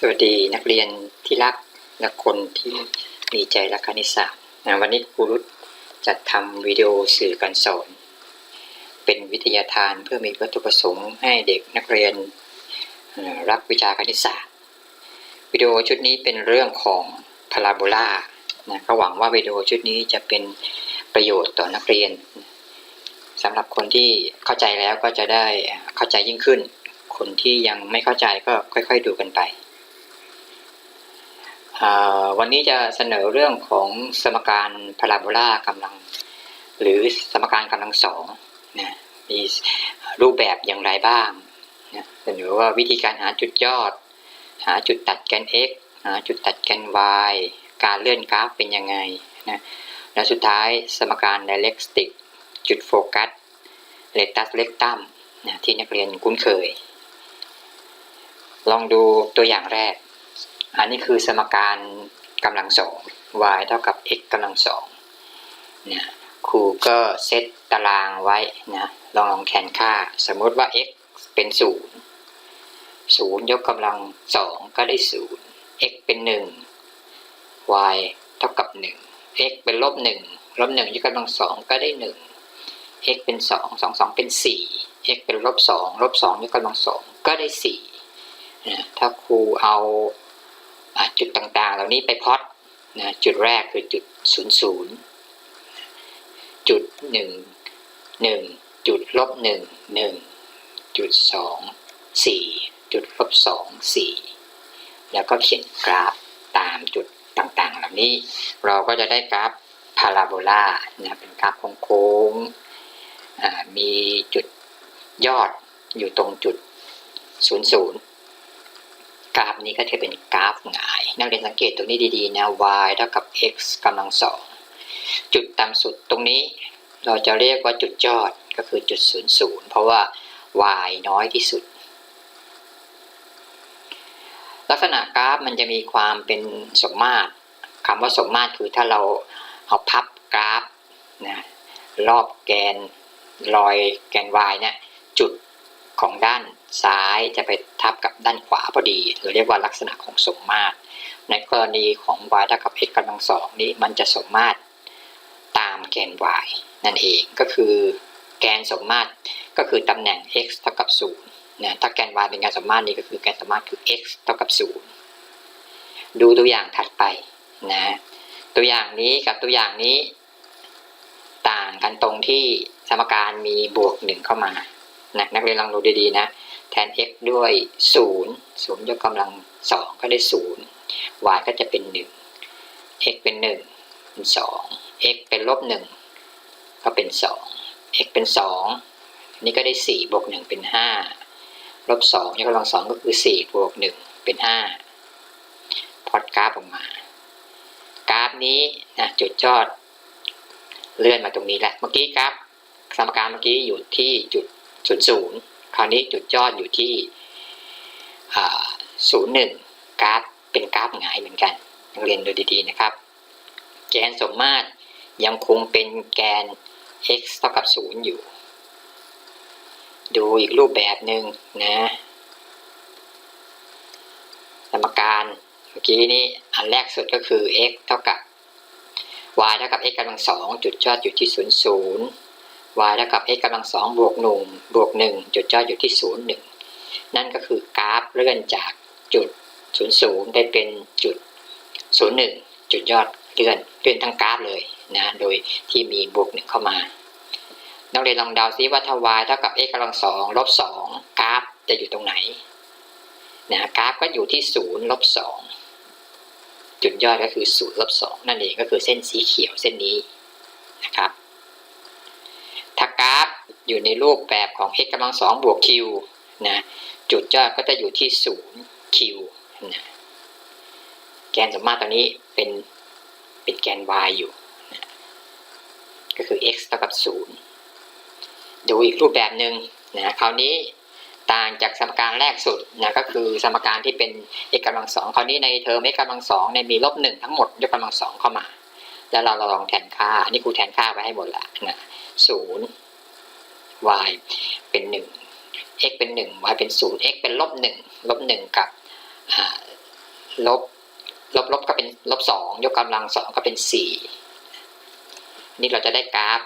สวัสดีนักเรียนที่รักและคนที่มีใจรักคณิตศาสตร์นะวันนี้ครูรุตจัดทำวิดีโอสื่อการสอน เป็นวิทยาทานเพื่อมีวัตถุประสงค์ให้เด็กนักเรียนรักวิชาคณิตศาสตร์ วิดีโอชุดนี้เป็นเรื่องของพาราโบลานะก็หวังว่าวิดีโอชุดนี้จะเป็นประโยชน์ต่อนักเรียนสำหรับคนที่เข้าใจแล้วก็จะได้เข้าใจยิ่งขึ้น คนที่ยังไม่เข้าใจก็ค่อย ๆ ดูกันไป วันนี้จะเสนอเรื่องของสมการพาราโบลากำลัง หรือสมการกำลังสองนะมีรูปแบบอย่างไรบ้างนะเสนอว่าวิธีการหาจุดยอด หาจุดตัดแกน x หาจุดตัดแกน y การเลื่อนกราฟเป็นยังไงนะและสุดท้ายสมการ dialectic จุดโฟกัสเลตัสเลกตัมนะที่นักเรียนคุ้นเคย ลองดูตัวอย่างแรก อันนี้คือสมการกำลังสอง y เท่ากับ x กำลังสองนะครูก็เซตตารางไว้นะลองลองแทนค่า สมมติว่า x เป็นศูนย์ศูนย์ยกกำลังสองก็ได้ศูนย์ x เป็นหนึ่ง y เท่ากับหนึ่ง x เป็นลบหนึ่งลบหนึ่งยกกำลังสองก็ได้หนึ่ง x เป็นสองสองสองเป็นสี่ x เป็นลบสองลบสองยกกำลังสองก็ได้สี่นะถ้าครูเอา จุดต่างๆ เหล่านี้ไปพอตนะจุดแรกคือจุด 0 0 จุด 1 1 จุดลบ 1 1 จุด 2 4 จุดลบ 2 4 แล้วก็เขียนกราฟตามจุดต่างๆ เหล่านี้ เราก็จะได้กราฟพาราโบลานะเป็นกราฟโค้งๆมีจุดยอดอยู่ตรงจุด 00 กราฟนี้ก็จะเป็นกราฟหงาย นักเรียนสังเกตตรงนี้ดีๆนะ y เท่ากับ x กำลังสองจุดต่ำสุดตรงนี้เราจะเรียกว่าจุดยอดก็คือจุด00เพราะว่า y น้อยที่สุด ลักษณะกราฟมันจะมีความเป็นสมมาตรคำว่าสมมาตรคือถ้าเราเอาพับกราฟนะรอบแกนรอยแกน y เนี่ยจุดของด้าน ซ้ายจะไปทับกับด้านขวาพอดีเราเรียกว่าลักษณะของสมมาตร ในกรณีของ y เท่ากับ x กำลังสองนี้มันจะสมมาตรตามแกน y นั่นเองก็คือแกนสมมาตรก็คือตำแหน่ง x เท่ากับ0นะถ้าแกน y เป็นแกนสมมาตรนี้ก็คือแกนสมมาตรคือ x เท่ากับ0ดูตัวอย่างถัดไปนะตัวอย่างนี้กับตัวอย่างนี้ ต่างกันตรงที่สมการมีบวกหนึ่งเข้ามานะนักเรียนลองดูดีๆนะ แทน x ด้วย 0 0 ยกกำลัง 2 ก็ได้ 0 y ก็จะเป็น 1 x เป็น 1 เป็น 2 x เป็นลบ 1 ก็เป็น 2 x เป็น 2 นี่ก็ได้ 4 บวก 1 เป็น 5 ลบ 2 ยกกำลัง 2 ก็คือ 4 บวก 1 เป็น 5 พอดกราฟออกมา กราฟนี้นะจุดยอดเลื่อนมาตรงนี้แหละเมื่อกี้กราฟสมการเมื่อกี้อยู่ที่จุด 00 คราวนี้จุดยอดอยู่ที่ศูนย์หนึ่งกราฟเป็นกราฟหงายเหมือนกันนักเรียนดูดีๆนะครับ แกนสมมาตรยังคงเป็นแกน x เท่ากับ 0 อยู่ ดูอีกรูปแบบหนึ่งนะสมการเมื่อกี้นี้อันแรกสุดก็คือ x เท่ากับ y เท่ากับ x กำลังสองจุดยอดอยู่ที่ 0 0 y เท่ากับ x กำลังสองบวกหนึ่งบวกหนึ่งจุดยอดอยู่ที่ศูนย์หนึ่งนั่นก็คือกราฟเลื่อนจากจุดศูนย์ศูนย์ได้เป็นจุดศูนย์หนึ่งจุดยอดเลื่อนเลื่อนทั้งกราฟเลยนะโดยที่มีบวกหนึ่งเข้ามานักเรียนลองเดาซิว่าถ้า y เท่ากับ x กำลังสองลบสองกราฟจะอยู่ตรงไหนนะกราฟก็อยู่ที่ศูนย์ลบสองจุดยอดก็คือศูนย์ลบสองนั่นเองก็คือเส้นสีเขียวเส้นนี้นะครับ อยู่ในรูปแบบของ x กำลังสองบวก q นะจุดยอดก็จะอยู่ที่ศูนย์ q นะแกนสมมาตรตัวนี้เป็นเป็นแกน y อยู่นะก็คือ x เท่ากับศูนย์ดูอีกรูปแบบหนึ่งนะคราวนี้ต่างจากสมการแรกสุดนะก็คือสมการที่เป็น x กำลังสองคราวนี้ในเทอม x กำลังสองเนี่ยมีลบหนึ่งทั้งหมดยกกำลังสองเข้ามา แล้วเราลองแทนค่าอันนี้ครูแทนค่าไว้ให้หมดละนะศูนย์ y เป็นหนึ่ง x เป็นหนึ่ง y เป็นศูนย์ x เป็นลบหนึ่งลบหนึ่งกับลบลบลบก็เป็นลบสองยกกำลังสองก็เป็นสี่นี่เราจะได้กราฟ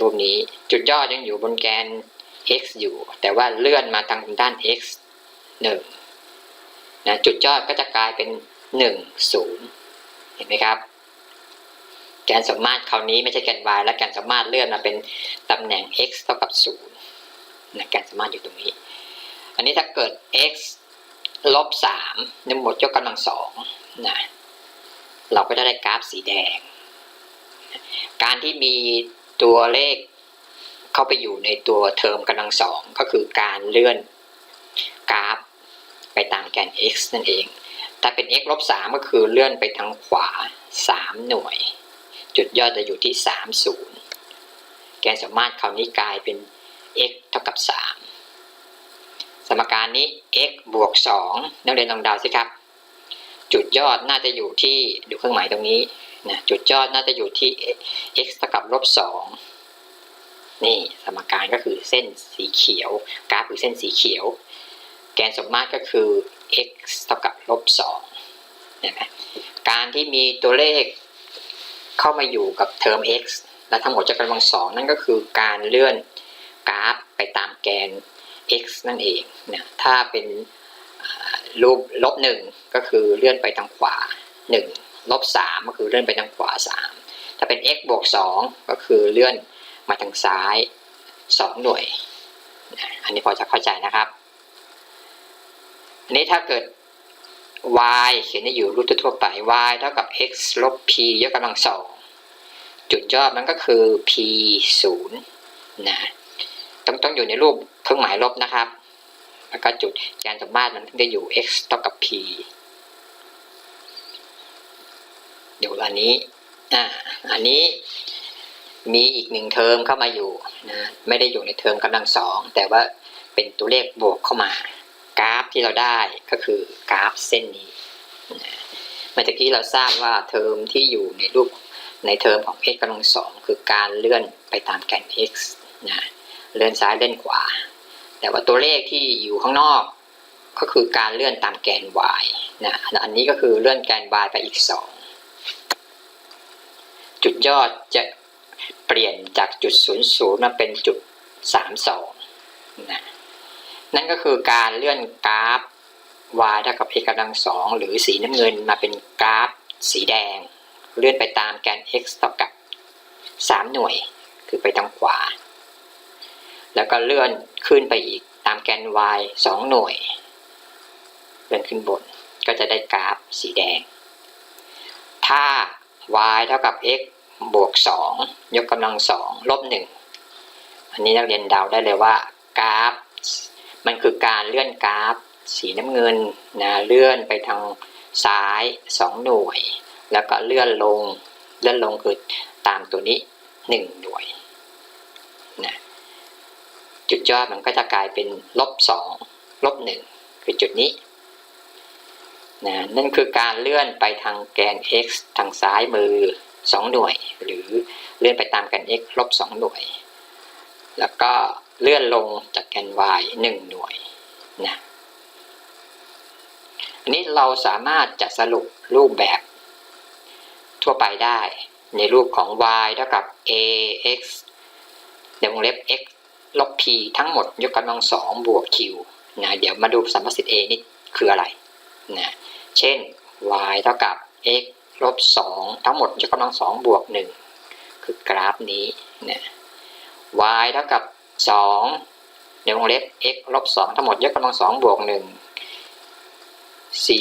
รูปนี้จุดยอดยังอยู่บนแกน x อยู่ แต่ว่าเลื่อนมาทางด้าน x 1นะจุดยอดก็จะกลายเป็น 1 0 เห็นไหมครับ แกนสมมาตรคราวนี้ไม่ใช่แกน y และแกนสมมาตรเลื่อนมาเป็นตำแหน่ง x เท่ากับ0นะแกนสมมาตรอยู่ตรงนี้ อันนี้ถ้าเกิด x ลบ3นึ่งหมดยกกำลังสองนะเราก็จะได้กราฟสีแดง การที่มีตัวเลขเข้าไปอยู่ในตัวเทอมกำลังสองก็คือการเลื่อนกราฟไปตามแกน x นั่นเอง ถ้าเป็น x ลบ3ก็คือเลื่อนไปทางขวา 3 หน่วย จุดยอดจะอยู่ที่ 30 แกนสมมาตรคราวนี้กลายเป็น x เท่ากับ 3 สมการนี้ x บวก 2 นักเรียนลองเดาสิครับ จุดยอดน่าจะอยู่ที่ดูเครื่องหมายตรงนี้นะจุดยอดน่าจะอยู่ที่ x เท่ากับลบ 2 นี่สมการก็คือเส้นสีเขียว กราฟคือเส้นสีเขียว แกนสมมาตรก็คือ x เท่ากับลบ2นไหมการที่มีตัวเลข เข้ามาอยู่กับเทอม x และทั้งหมดจะกำลังสองนั่นก็คือการเลื่อนกราฟไปตามแกน x นั่นเองนะถ้าเป็นรูปลบหนึ่งก็คือเลื่อนไปทางขวา1ลบ3ก็คือเลื่อนไปทางขวา 3 ถ้าเป็น x บวก2ก็คือเลื่อนมาทางซ้าย 2 หน่วย อันนี้พอจะเข้าใจนะครับ อันนี้ถ้าเกิด y เขียนได้อยู่รูปทั่วไป y เท่ากับ x ลบ p ยกกำลังสอง จุดยอดมันก็คือ p 0นะต้องต้องอยู่ในรูปเครื่องหมายลบนะครับ แล้วก็จุดแกนสมมาตรมันจะอยู่ x เท่ากับ p เดี๋ยวอันนี้อ่าอันนี้มีอีกหนึ่งเทอมเข้ามาอยู่นะไม่ได้อยู่ในเทอมกำลังสองแต่ว่าเป็นตัวเลขบวกเข้ามากราฟที่เราได้ก็คือกราฟเส้นนี้นะเมื่อกี้เราทราบว่าเทอมที่อยู่ในรูป ในเทอมของ x กำลังสองคือการเลื่อนไปตามแกน x นะเลื่อนซ้ายเลื่อนขวา แต่ว่าตัวเลขที่อยู่ข้างนอก ก็คือการเลื่อนตามแกน y นะอันนี้ก็คือเลื่อนแกน y ไปอีก 2 จุดยอดจะเปลี่ยนจากจุด 00 มาเป็นจุด 32นะนั่นก็คือการเลื่อนกราฟ y เท่ากับ x กำลังสองหรือสีน้ำเงินมาเป็นกราฟสีแดง เลื่อนไปตามแกน x เท่ากับ 3 หน่วย คือไปทางขวา แล้วก็เลื่อนขึ้นไปอีกตามแกน y 2 หน่วย เลื่อนขึ้นบนก็จะได้กราฟสีแดง ถ้า y เท่ากับ x บวก 2 ยกกำลังสองลบ 1 อันนี้นักเรียนเดาได้เลยว่ากราฟ มันคือการเลื่อนกราฟ สีน้ำเงินนะเลื่อนไปทางซ้าย 2 หน่วย แล้วก็เลื่อนลง เลื่อนลงคือตามตัวนี้1หน่วยนะจุดยอดมันก็จะกลายเป็นลบ2ลบ1คือจุดนี้นะนั่นคือการเลื่อนไปทางแกน x ทางซ้ายมือ 2 หน่วย หรือเลื่อนไปตามแกน x ลบ 2 หน่วย แล้วก็เลื่อนลงจากแกน y 1 หน่วยนะอันนี้เราสามารถจะสรุปรูปแบบ ทั่วไปได้ ในรูปของ y เท่ากับ ax ในวงเล็บ x ลบ p ทั้งหมดยกกำลังสองบวก q นะเดี๋ยวมาดูสัมประสิทธิ์ a นี่คืออะไรนะเช่น y เท่ากับ x ลบ2ทั้งหมดยกกำลังสองบวก 1 คือกราฟนี้นะ y เท่ากับ 2 ในวงเล็บ x ลบ2ทั้งหมดยกกำลังสองบวก 1 สี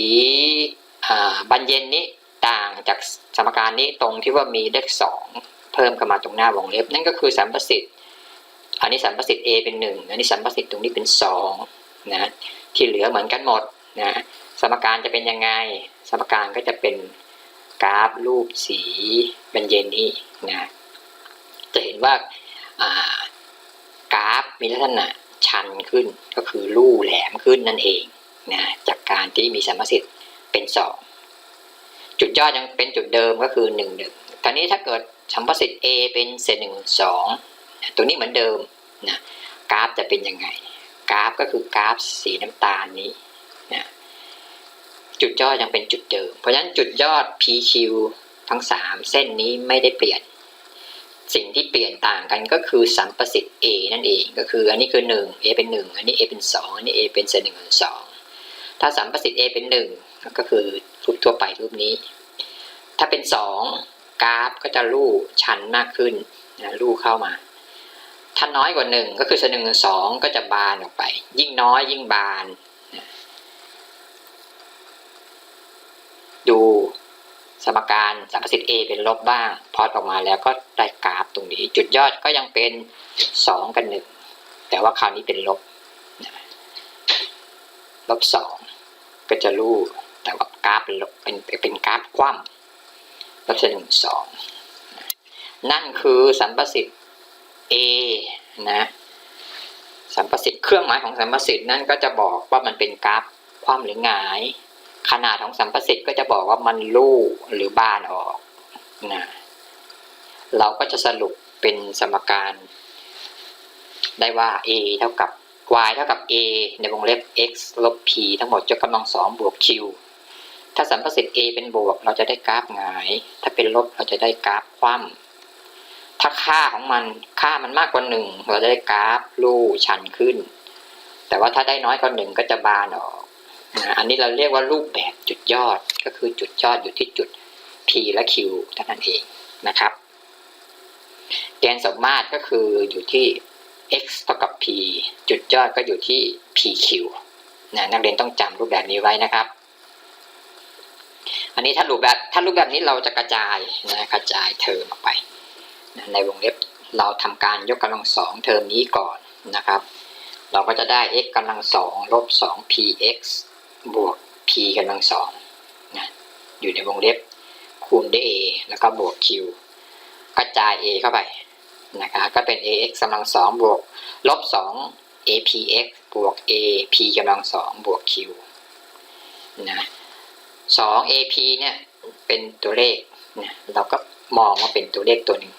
บันเย็นนี้ ต่างจากสมการนี้ตรงที่ว่ามีเลข2เพิ่มเข้ามาตรงหน้าวงเล็บ นั่นก็คือสัมประสิทธิ์อันนี้สัมประสิทธิ์ a เป็น1อันนี้สัมประสิทธิ์ตรงนี้เป็น2นะที่เหลือเหมือนกันหมดนะสมการจะเป็นยังไง สมการก็จะเป็นกราฟรูปสีบรรเย็นนี้นะจะเห็นว่ากราฟมีลักษณะชันขึ้นก็คือลู่แหลมขึ้นนั่นเองนะจากการที่มีสัมประสิทธิ์เป็นสอง จุดยอดยังเป็นจุดเดิมก็คือ1 1ตอนนี้ถ้าเกิดสัมประสิทธิ์ a เป็นเศษหนึ่งสองตัวนี้เหมือนเดิมนะกราฟจะเป็นยังไง กราฟก็คือกราฟสีน้ำตาลนี้นะจจุดยอดยังเป็นจุดเดิม เพราะฉะนั้นจุดยอด PQ ทั้ง 3 เส้นนี้ไม่ได้เปลี่ยน สิ่งที่เปลี่ยนต่างกันก็คือสัมประสิทธิ์ A นั่นเองก็คืออันนี้คือ 1 A เป็น 1 อันนี้ A เป็น 2 อันนี้ A เป็นเศษหนึ่งส่วนสองถ้าสัมประสิทธิ์ A เป็น 1 ก็คือรูปทั่วไปรูปนี้ ถ้าเป็น 2 กราฟก็จะลู่ชันมากขึ้นนะลู่เข้ามา ถ้าน้อยกว่า 1 ก็คือเศษหนึ่งสองก็จะบานออกไป ยิ่งน้อยยิ่งบานดูสมการสัมประสิทธิ์ A เป็นลบบ้าง พอตออกมาแล้วก็ได้กราฟตรงนี้ จุดยอดก็ยังเป็น 2 กับ1แต่ว่าคราวนี้เป็นลบลบ2ก็จะรู้ กราฟเป็นเป็นกราฟคว่ำลบหนึ่งสองนั่นคือสัมประสิทธิ์ A นะสัมประสิทธิ์เครื่องหมายของสัมประสิทธิ์นั่นก็จะบอกว่ามันเป็นกราฟคว่ำหรือหงาย ขนาดของสัมประสิทธิ์ก็จะบอกว่ามันลู่หรือบานออกนะเราก็จะสรุปเป็นสมการได้ว่า a เท่ากับ y เท่ากับ a ในวงเล็บ x ลบ p ทั้งหมดยกกำลังสองบวก q ถ้าสัมประสิทธิ์ a เป็นบวก เราจะได้กราฟหงาย ถ้าเป็นลบเราจะได้กราฟคว่ำถ้าค่าของมันค่ามันมากกว่าหนึ่งเราจะได้กราฟลู่ชันขึ้น แต่ว่าถ้าได้น้อยกว่าหนึ่งก็จะบานออกอันนี้เราเรียกว่ารูปแบบจุดยอดก็คือจุดยอดอยู่ที่จุด P และ Q เท่านั้นเองนะครับแกนสมมาตรก็คืออยู่ที่ x เท่ากับ p จุดยอดก็อยู่ที่ pq นะนักเรียนต้องจำรูปแบบนี้ไว้นะครับ อันนี้ถ้ารูปแบบถ้ารูปแบบนี้เราจะกระจายนะกระจายเทอมออกไปนะในวงเล็บเราทำการยกกำลังสองเทอมนี้ก่อนนะครับ เราก็จะได้ x กำลังสองลบสอง px บวก p กำลังสองนะอยู่ในวงเล็บคูณด้วย a แล้วก็บวก q กระจาย a เข้าไปนะครับก็เป็น ax กำลังสองบวกลบสอง apx บวก ap กำลังสองบวก q นะ สอง ap เนี่ยเป็นตัวเลขนะเราก็มองว่าเป็นตัวเลขตัวหนึ่ง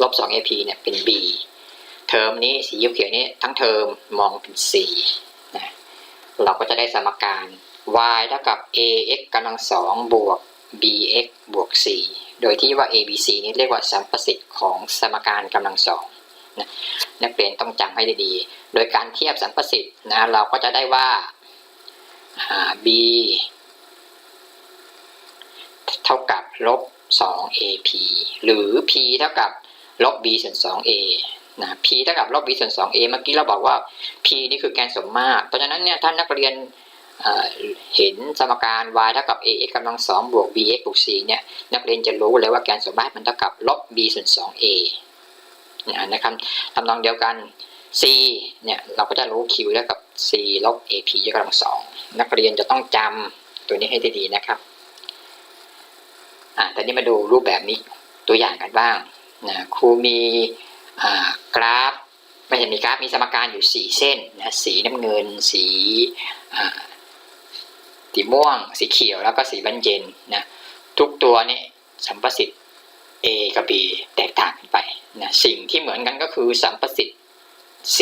ลบสอง ap เนี่ยเป็น b เทอมนี้สีเขียวนี้ทั้งเทอมมองเป็น c นะ เราก็จะได้สมการ y เท่ากับ ax กำลังสองบวก bx บวก c โดยที่ว่า a b c นี้เรียกว่าสัมประสิทธิ์ของสมการกำลังสองนะนักเรียนต้องจำให้ดีๆ โดยการเทียบสัมประสิทธิ์นะเราก็จะได้ว่า b เท่ากับลบ 2ap หรือ p เท่ากับลบ b ส่วน 2a นะ p เท่ากับลบ b ส่วน 2a เมื่อกี้เราบอกว่า p นี่คือแกนสมมาตร เพราะฉะนั้นเนี่ยท่านนักเรียนเห็นสมการ y เท่ากับ ax กำลังสองบวก bx บวก c เนี่ยนักเรียนจะรู้เลยว่าแกนสมมาตรมันเท่ากับลบ b ส่วน 2a นะครับทำนองเดียวกัน c เนี่ยเราก็จะรู้ q เท่ากับ c ลบ ap ยกกำลังสองนักเรียนจะต้องจำตัวนี้ให้ดีๆนะครับ อ่าตอนนี้มาดูรูปแบบนี้ตัวอย่างกันบ้างนะครูมีกราฟไม่ใช่มีกราฟมีสมการอยู่ 4 เส้นนะสีน้ำเงิน สีสีม่วง สีเขียวแล้วก็สีบรรเย็นนะทุกตัวนี่สัมประสิทธิ์ A กับ B แตกต่างกันไปนะสิ่งที่เหมือนกันก็คือสัมประสิทธิ์ C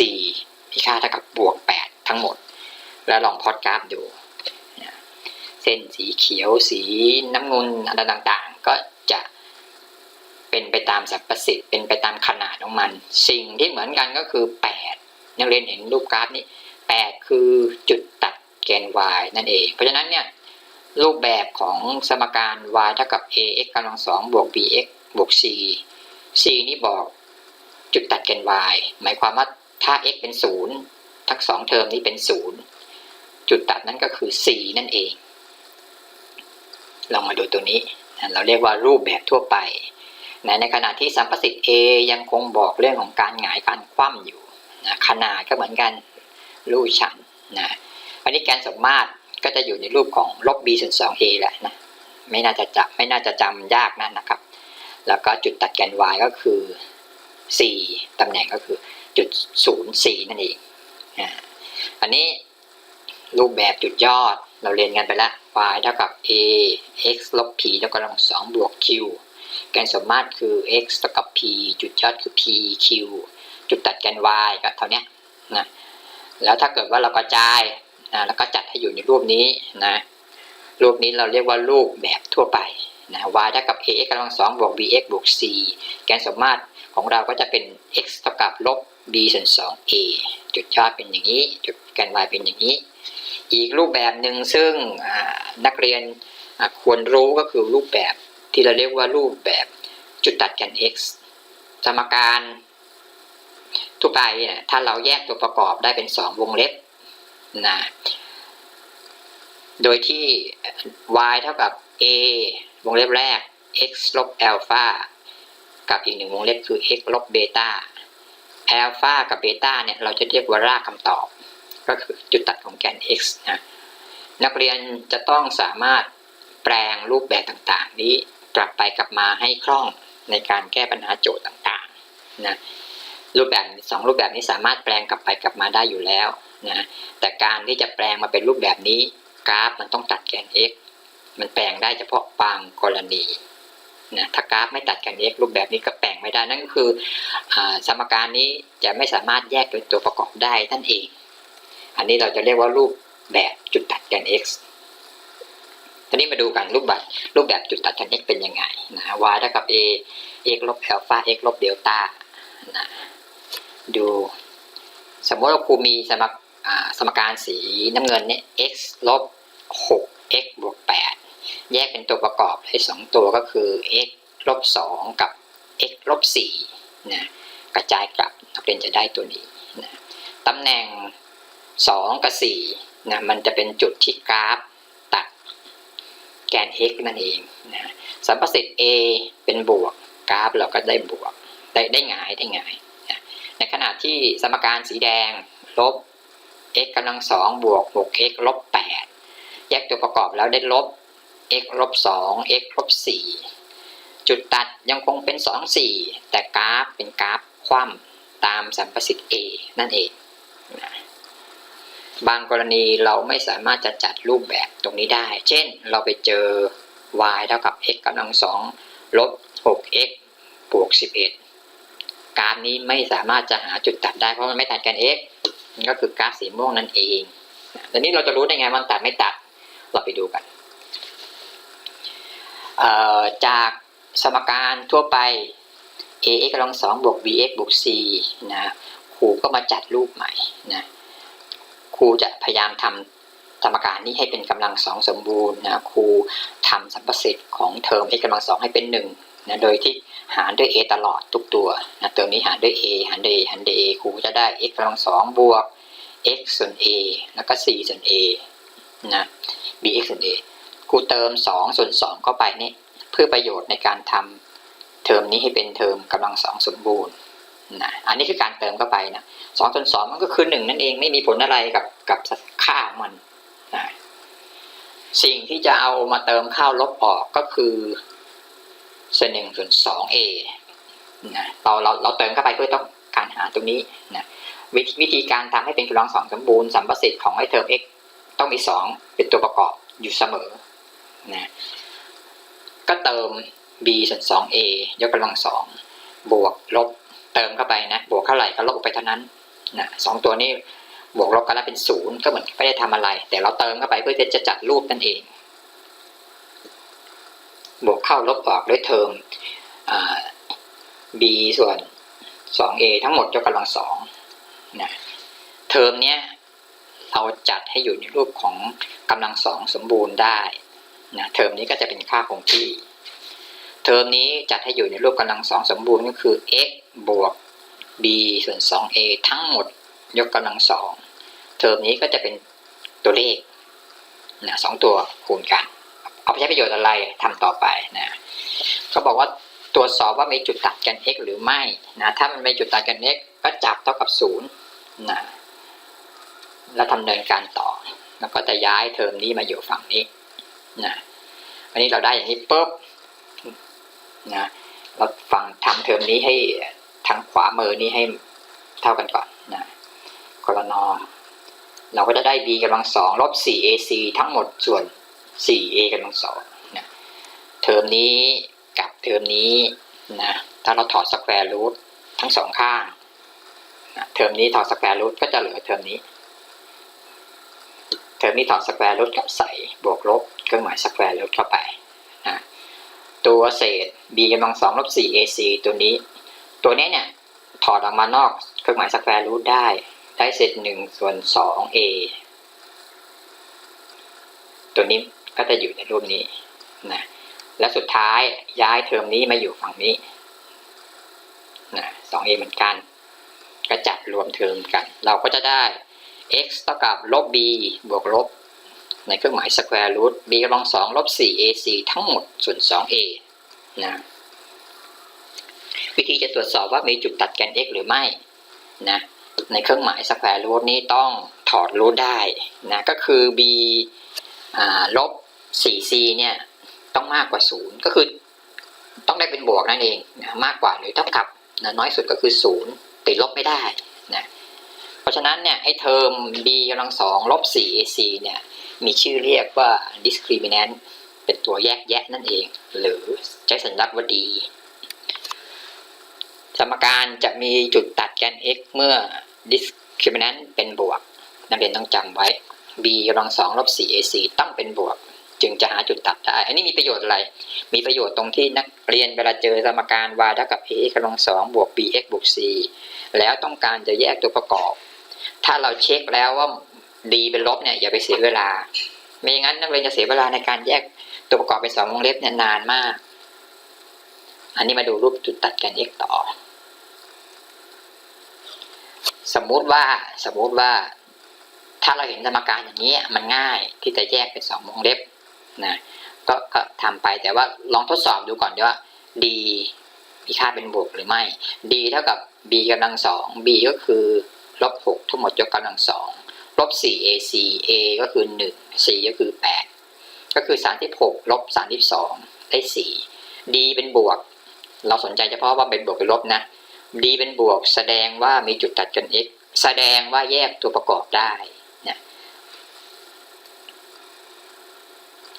มีค่าเท่ากับบวก 8 ทั้งหมด แล้วลองพอดกราฟดู เส้นสีเขียวสีน้ำเงินอะไรต่างๆ ก็จะเป็นไปตามสัมประสิทธิ์เป็นไปตามขนาดของมัน สิ่งที่เหมือนกันก็คือ 8 นักเรียนเห็นรูปกราฟนี้ 8 คือจุดตัดแกน y นั่นเอง เพราะฉะนั้นเนี่ยรูปแบบของสมการ y เท่ากับ ax กำลังสองบวก bx บวก c c นี่บอกจุดตัดแกน y หมายความว่าถ้า x เป็นศูนย์ทั้งสองเทอมนี้เป็นศูนย์จุดตัดนั้นก็คือ c นั่นเอง ลองมาดูตัวนี้เราเรียกว่ารูปแบบทั่วไปในขณะที่สัมประสิทธิ์ A ยังคงบอกเรื่องของการหงายการคว่ำอยู่นะขนาดก็เหมือนกันรูปชันนะอันนี้แกนสมมาตรก็จะอยู่ในรูปของลบ b ส่วน 2a แหละนะไม่น่าจะจับไม่น่าจะจำยากนะนะครับ แล้วก็จุดตัดแกน y ก็คือ 4ตำแหน่งก็คือจุด 0 4 นั่นเองอันนี้รูปแบบจุดยอด เราเรียนกันไปแล้ว y เท่ากับ a x ลบ p เท่ากับ2บวก q แกนสมมาตรคือ x เท่ากับ p จุดยอดคือ p q จุดตัดแกน y ก็เท่านี้นะแล้วถ้าเกิดว่าเรากระจายนะแล้วก็จัดให้อยู่ในรูปนี้นะรูปนี้เราเรียกว่ารูปแบบทั่วไปนะ y เท่ากับ ax กำลังสองบวก bx บวก c แกนสมมาตรของเราก็จะเป็น x เท่ากับลบ b ส่วน 2a จุดยอดเป็นอย่างนี้ จุดแกน y เป็นอย่างนี้ อีกรูปแบบหนึ่งซึ่งนักเรียนควรรู้ก็คือรูปแบบที่เราเรียกว่ารูปแบบจุดตัดแกน x สมการทั่วไปเนี่ยถ้าเราแยกตัวประกอบได้เป็น 2 วงเล็บนะโดยที่ y เท่ากับ a วงเล็บแรก x ลบ alpha กับอีกหนึ่งวงเล็บคือ x ลบเบต้า alpha กับเบต้าเนี่ยเราจะเรียกว่ารากคำตอบ ก็คือจุดตัดของแกน x นะนักเรียนจะต้องสามารถแปลงรูปแบบต่างๆ นี้กลับไปกลับมาให้คล่องในการแก้ปัญหาโจทย์ต่างๆนะรูปแบบสองรูปแบบนี้สามารถแปลงกลับไปกลับมาได้อยู่แล้วนะแต่การที่จะแปลงมาเป็นรูปแบบนี้กราฟมันต้องตัดแกน x มันแปลงได้เฉพาะบางกรณีนะถ้ากราฟไม่ตัดแกน x รูปแบบนี้ก็แปลงไม่ได้นั่นก็คืออสมการนี้จะไม่สามารถแยกเป็นตัวประกอบได้นั่นเอง อันนี้เราจะเรียกว่ารูปแบบจุดตัดแกน x ทีนี้มาดูกันรูปแบบรูปแบบจุดตัดแกน x เป็นยังไงนะ y เท่ากับ a x ลบ alpha x ลบเดลต้านะดูสมมติว่าครูมีสมสมการสีน้ำเงินเนี่ย x ลบ 6 x บวก 8 แยกเป็นตัวประกอบให้สองตัวก็คือ x ลบ 2 กับ x ลบ4นะกระจายกลับนักเรียนจะได้ตัวนี้นะตำแหน่ง 2 กับ4นะมันจะเป็นจุดที่กราฟตัดแกน x นั่นเองนะสัมประสิทธิ์ a เป็นบวก กราฟเราก็ได้บวก ได้ได้หงายได้หงายนะในขณะที่สมการสีแดงลบ x กำลังสองบวก 6x ลบ8แยกตัวประกอบแล้วได้ลบ x ลบ2 x ลบ4จุดตัดยังคงเป็น 2 4 แต่กราฟเป็นกราฟคว่ำตามสัมประสิทธิ์ a นั่นเองนะ บางกรณีเราไม่สามารถจะจัดรูปแบบตรงนี้ได้ เช่น เราไปเจอ y เท่ากับ x กำลังสองลบ 6x บวก 11 กาฟนี้ไม่สามารถจะหาจุดตัดได้เพราะมันไม่ตัดแกน x มันก็คือกราฟสีม่วงนั่นเองทีนี้เราจะรู้ได้ไงมันตัดไม่ตัด เราไปดูกัน จากสมการทั่วไป ax กำลังสองบวก bx บวก c นะครูก็มาจัดรูปใหม่นะ รูจะพยายามทำสมการนี้ให้เป็นกำลังสองสมบูรณ์นะครูทำสัมประสิทธิ์ของเทอม x กำลังสองให้เป็นหนึ่งนะโดยที่หารด้วย a ตลอดทุกตัวนะเติมนี้หารด้วย a หารด้วย a หารด้วย a ครูจะได้ x กำลังสองบวก x ส่วน a แล้วก็ c ส่วน a นะ bx ส่วน a ครูเติม 2 ส่วน 2 เข้าไปนี่เพื่อประโยชน์ในการทำเทอมนี้ให้เป็นเทอมกำลังสองสมบูรณ์ นะอันนี้คือการเติมเข้าไปนะสองส่วนสองมันก็คือหนึ่งนั่นเองไม่มีผลอะไรกับกับค่ามันนะสิ่งที่จะเอามาเติมเข้าลบออกก็คือส่วนหนึ่งส่วนสอง a นะเราเราเราเติมเข้าไปเพื่อต้องการหาตรงนี้นะวิธีวิธีการทำให้เป็นกำลังสองสมบูรณ์สัมประสิทธิ์ของไอ้เทอม x ต้องมี2เป็นตัวประกอบอยู่เสมอนะก็เติม b ส่วน 2a ยกกำลังสองบวกลบ เติมเข้าไปนะบวกเท่าไหร่ก็ลบไปเท่านั้นนะสองตัวนี้บวกลบกันแล้วเป็นศูนย์ก็เหมือนไม่ได้ทำอะไร แต่เราเติมเข้าไปเพื่อที่จะจัดรูปนั่นเอง บวกเข้าลบออกด้วยเทอม b ส่วน 2a ทั้งหมดยกกำลังสองนะเทอมเนี้ยเราจัดให้อยู่ในรูปของกำลังสองสมบูรณ์ได้นะเทอมนี้ก็จะเป็นค่าคงที่ เทอมนี้จัดให้อยู่ในรูปกำลังสองสมบูรณ์ก็คือ x บวก b ส่วน 2a ทั้งหมดยกกำลังสองเทอมนี้ก็จะเป็นตัวเลขนะสองตัวคูณกัน เอาไปใช้ประโยชน์อะไรทำต่อไปนะเขาบอกว่าตรวจสอบว่ามีจุดตัดกัน x หรือไม่นะถ้ามันมีจุดตัดกัน x ก็จับเท่ากับศูนย์นะแล้วทำเนินการต่อ แล้วก็จะย้ายเทอมนี้มาอยู่ฝั่งนี้นะอันนี้เราได้อย่างนี้ปุ๊บ นะเราฝั่งทำเทอมนี้ให้ทางขวามือนี้ให้เท่ากันก่อนนะกรนอเราก็จะได้ b กำลังสองลบ 4ac ทั้งหมดส่วน 4a กำลังสองนะเทอมนี้กับเทอมนี้นะถ้าเราถอดสแควร์รูททั้งสองข้างนะเทอมนี้ถอดสแควร์รูทก็จะเหลือเทอมนี้ เทอมนี้ถอดสแควร์รูทกับใส่บวกลบเครื่องหมายสแควร์รูทเข้าไป ตัวเศษ b กำลังสองลบสี่ ac ตัวนี้ ตัวนี้เนี่ย ถอดออกมานอกเครื่องหมายสแควร์รูทได้ ได้เศษหนึ่งส่วนสอง a ตัวนี้ก็จะอยู่ในรูปนี้นะและสุดท้ายย้ายเทอมนี้มาอยู่ฝั่งนี้นะสอง a เหมือนกัน ก็จับรวมเทอมกัน เราก็จะได้ x เท่ากับลบ b บวกลบ ในเครื่องหมาย square root b กำลังสองลบ4 ac ทั้งหมดส่วน 2a นะวิธีจะตรวจสอบว่ามีจุดตัดแกน x หรือไม่นะในเครื่องหมาย square root นี้ต้องถอด root ได้นะก็คือ b อลบ 4c เนี่ยต้องมากกว่า 0 ก็คือต้องได้เป็นบวกนั่นเองนะมากกว่าหรือเท่ากับนะน้อยสุดก็คือ 0 ติดลบไม่ได้นะเพราะฉะนั้นเนี่ยไอ้เทอม b กำลังสองลบ 4ac เนี่ย มีชื่อเรียกว่า discriminant เป็นตัวแยกแยะนั่นเอง หรือใช้สัญลักษณ์ว่า d สมการจะมีจุดตัดแกน x เมื่อ discriminant เป็นบวก นักเรียนต้องจำไว้ b กำลังสองลบ 4ac ต้องเป็นบวก จึงจะหาจุดตัดได้ อันนี้มีประโยชน์อะไร มีประโยชน์ตรงที่นักเรียนเวลาเจอสมการ y เท่ากับ ax กำลังสองบวก bx บวก c แล้วต้องการจะแยกตัวประกอบ ถ้าเราเช็คแล้วว่า d เป็นลบเนี่ยอย่าไปเสียเวลา ไม่อย่างนั้นนักเรียนจะเสียเวลาในการแยกตัวประกอบเป็นสองวงเล็บเนี่ยนานมาก อันนี้มาดูรูปจุดตัดกัน x ต่อ สมมุติว่าสมมุติว่า ถ้าเราเห็นสมการอย่างนี้มันง่ายที่จะแยกเป็นสองวงเล็บนะก็ก็ทำไปแต่ว่าลองทดสอบดูก่อนว่า d มีค่าเป็นบวกหรือไม่ d เท่ากับ b กำลังสอง b ก็คือลบหกทั้งหมดยกกำลังสอง ลบสี่ ac a ก็คือหนึ่ง c ก็คือแปดก็คือสามสิบหกลบสามสิบสองได้สี่ d เป็นบวก เราสนใจเฉพาะว่าเป็นบวกหรือลบนะ d เป็นบวก แสดงว่ามีจุดตัดกัน x แสดงว่าแยกตัวประกอบได้นะ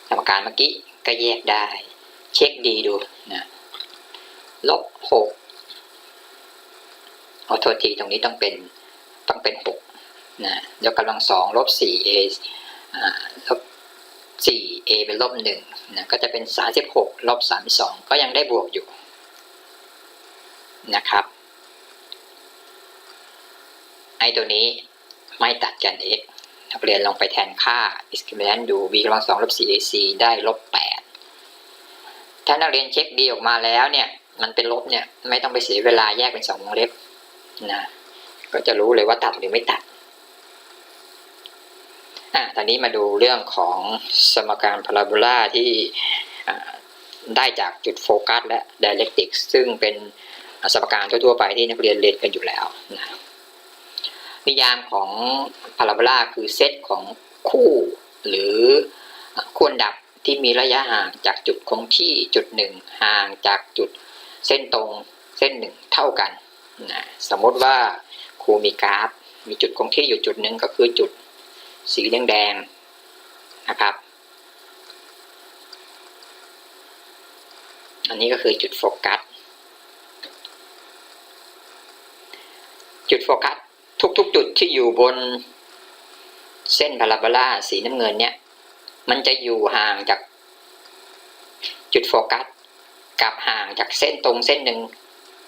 สมการเมื่อกี้ก็แยกได้ เช็คดีดูนะลบหกเอาโทษทีตรงนี้ต้องเป็นต้องเป็นหก นะยกกำลังสองลบสี่เอลบสี่เอเป็นลบหนึ่งนะก็จะเป็นสามสิบหกลบสามสองก็ยังได้บวกอยู่นะครับไอตัวนี้ไม่ตัดกัน x นักเรียนลองไปแทนค่า discriminant ดู b กำลังสองลบ 4ac ได้ลบแปดถ้านักเรียนเช็คดีออกมาแล้วเนี่ย มันเป็นลบเนี่ย ไม่ต้องไปเสียเวลาแยกเป็นสองวงเล็บนะก็จะรู้เลยว่าตัดหรือไม่ตัด อะตอนนี้มาดูเรื่องของสมการพาราโบลาที่ได้จากจุดโฟกัสและ dialectic ซึ่งเป็นสมการทั่วๆไปที่นักเรียนเรียนกันอยู่แล้วนะนิยามของพาราโบลาคือเซตของคู่หรือควรดับที่มีระยะห่างจากจุดคงที่จุดหนึ่งห่างจากจุดเส้นตรงเส้นหนึ่งเท่ากันนะสมมติว่าครูมีกราฟ มีจุดคงที่อยู่จุดหนึ่งก็คือจุด สีแดงๆนะครับ อันนี้ก็คือจุดโฟกัส จุดโฟกัส ทุกๆ จุดที่อยู่บนเส้นพาราโบลาสีน้ำเงินเนี่ย มันจะอยู่ห่างจากจุดโฟกัสกับห่างจากเส้นตรงเส้นหนึ่ง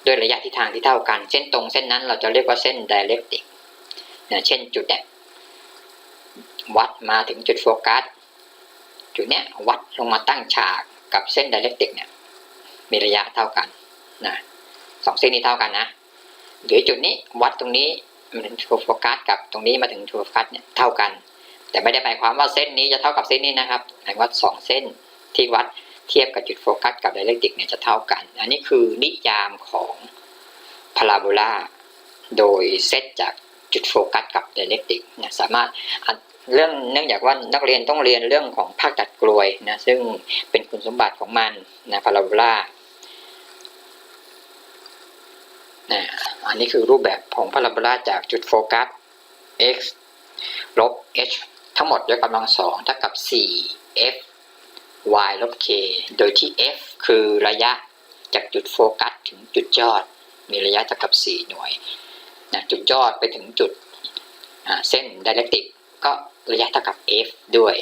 ด้วยระยะทิศทางที่เท่ากัน เส้นตรงเส้นนั้นเราจะเรียกว่าเส้น dialectic นะเช่นจุดเนี่ย วัดมาถึงจุดโฟกัสจุดเนี้ยวัดลงมาตั้งฉากกับเส้น dialectic เนี่ยมีระยะเท่ากันนะสองเส้นนี้เท่ากันนะหรือจุดนี้วัดตรงนี้มาถึงจุดโฟกัสกับตรงนี้มาถึงจุดโฟกัสเนี่ยเท่ากัน แต่ไม่ได้หมายความว่าเส้นนี้จะเท่ากับเส้นนี้นะครับหมายว่าสองเส้นที่วัดเทียบกับจุดโฟกัสกับไดเรกติกเนี่ยจะเท่ากัน อันนี้คือนิยามของพาราโบลาโดยเซตจากจุดโฟกัสกับไดเรกติกนี่ยสามารถ เรื่องเนื่องจากว่านักเรียนต้องเรียนเรื่องของภาคตัดกลวยนะซึ่งเป็นคุณสมบัติของมันนะพาราโบลานะอันนี้คือรูปแบบของพาราโบลาจากจุดโฟกัส x ลบ h ทั้งหมดด้วยกำลังสองเท่ากับ 4 f y ลบ k โดยที่ f คือระยะจากจุดโฟกัสถึงจุดยอด มีระยะเท่ากับ 4 หน่วยนะจุดยอดไปถึงจุดเส้น dialectic ก็ ระยะเท่ากับ f ด้วย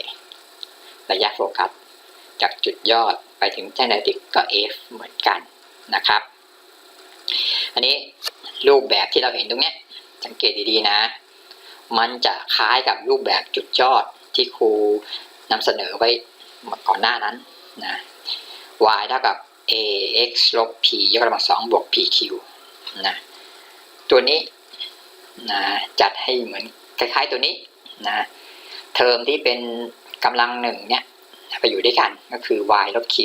ระยะโฟกัสจากจุดยอดไปถึงแท่งไดติกก็ f เหมือนกันนะครับ อันนี้รูปแบบที่เราเห็นตรงเนี้ยสังเกตดีๆนะ มันจะคล้ายกับรูปแบบจุดยอดที่ครูนำเสนอไว้ก่อนหน้านั้นนะ y เท่ากับ ax ลบ p ยกกำลังสองบวก pq นะตัวนี้นะจัดให้เหมือนคล้ายๆตัวนี้นะ เทอมที่เป็นกำลังหนึ่งเนี่ยไปอยู่ด้วยกันก็คือ y ลบ q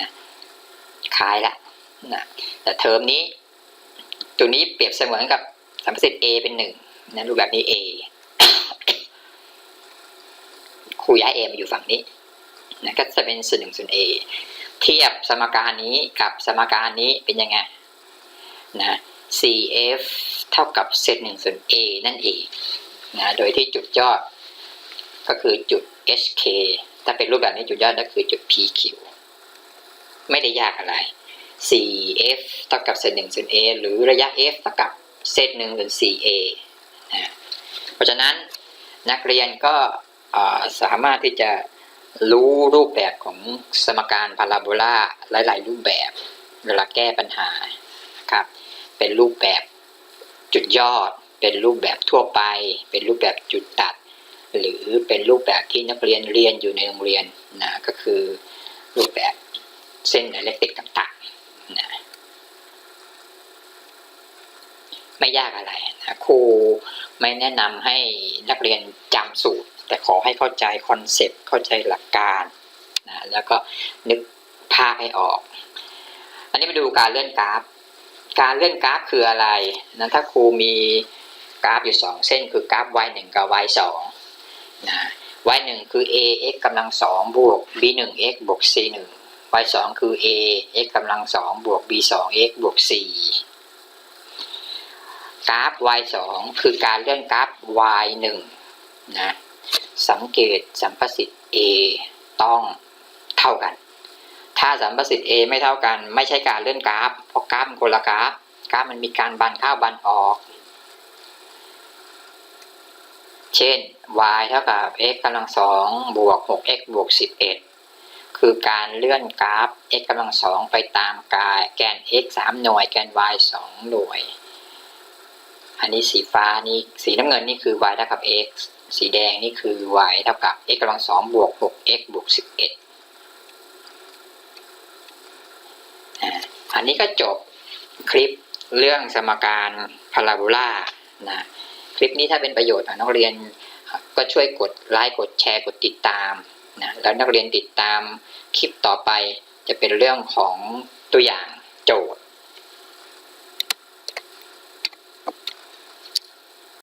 นะคล้ายละนะแต่เทอมนี้ ตัวนี้เปรียบเสมือนกับสัมประสิทธิ์ a เป็นหนึ่งนะรูปแบบนี้ a ครูย้าย a มาอยู่ฝั่งนี้นะก็จะเป็นส่วนหนึ่งส่วน a เทียบสมการนี้กับสมการนี้เป็นยังไงนะ cf เท่ากับเศษหนึ่งส่วน a นั่นเองนะโดยที่จุดยอด ก็คือจุด hk ถ้าเป็นรูปแบบนี้จุดยอดก็คือจุด pq ไม่ได้ยากอะไร cf เท่ากับเศษหนึ่งส่วน a หรือระยะ f เท่ากับเศษหนึ่งส่วน 4a นะเพราะฉะนั้นนักเรียนก็สามารถที่จะรู้รูปแบบของสมการพาราโบลาหลาย ๆ รูปแบบเวลาแก้ปัญหาครับ เป็นรูปแบบจุดยอด เป็นรูปแบบทั่วไป เป็นรูปแบบจุดตัด หรือเป็นรูปแบบที่นักเรียนเรียนอยู่ในโรงเรียนนะก็คือรูปแบบเส้นอิเล็กตริกต่างๆนะไม่ยากอะไรนะครูไม่แนะนำให้นักเรียนจำสูตร แต่ขอให้เข้าใจคอนเซปต์เข้าใจหลักการนะแล้วก็นึกภาพให้ออก อันนี้มาดูการเลื่อนกราฟ การเลื่อนกราฟคืออะไรนั้นถ้าครูมีกราฟอยู่สองเส้นคือกราฟ y 1กับ y 2 นะ y 1คือ a x กำลังสองบวก b 1 x บวก c 1 y 2คือ a x กำลังสองบวก b 2 x บวก c กราฟ y 2คือการเลื่อนกราฟ y 1นะสังเกตสัมประสิทธิ์ a ต้องเท่ากัน ถ้าสัมประสิทธิ์ A ไม่เท่ากัน ไม่ใช่การเลื่อนกราฟ เพราะกราฟมันคนละกราฟ กราฟมันมีการบันเข้าบันออก เช่น y เท่ากับ x กำลังสองบวก 6x บวก 11 คือการเลื่อนกราฟ x กำลังสองไปตามกายแกน x 3 หน่วย แกน y 2 หน่วย อันนี้สีฟ้านี่สีน้ำเงินนี่คือ y เท่ากับ x สีแดงนี่คือ y เท่ากับ x กำลังสองบวก 6x บวก 11อ่าอันนี้ก็จบคลิปเรื่องสมการพาราโบลานะ คลิปนี้ถ้าเป็นประโยชน์นักเรียนก็ช่วยกดไลค์กดแชร์กดติดตามนะแล้วนักเรียนติดตามคลิปต่อไปจะเป็นเรื่องของตัวอย่างโจทย์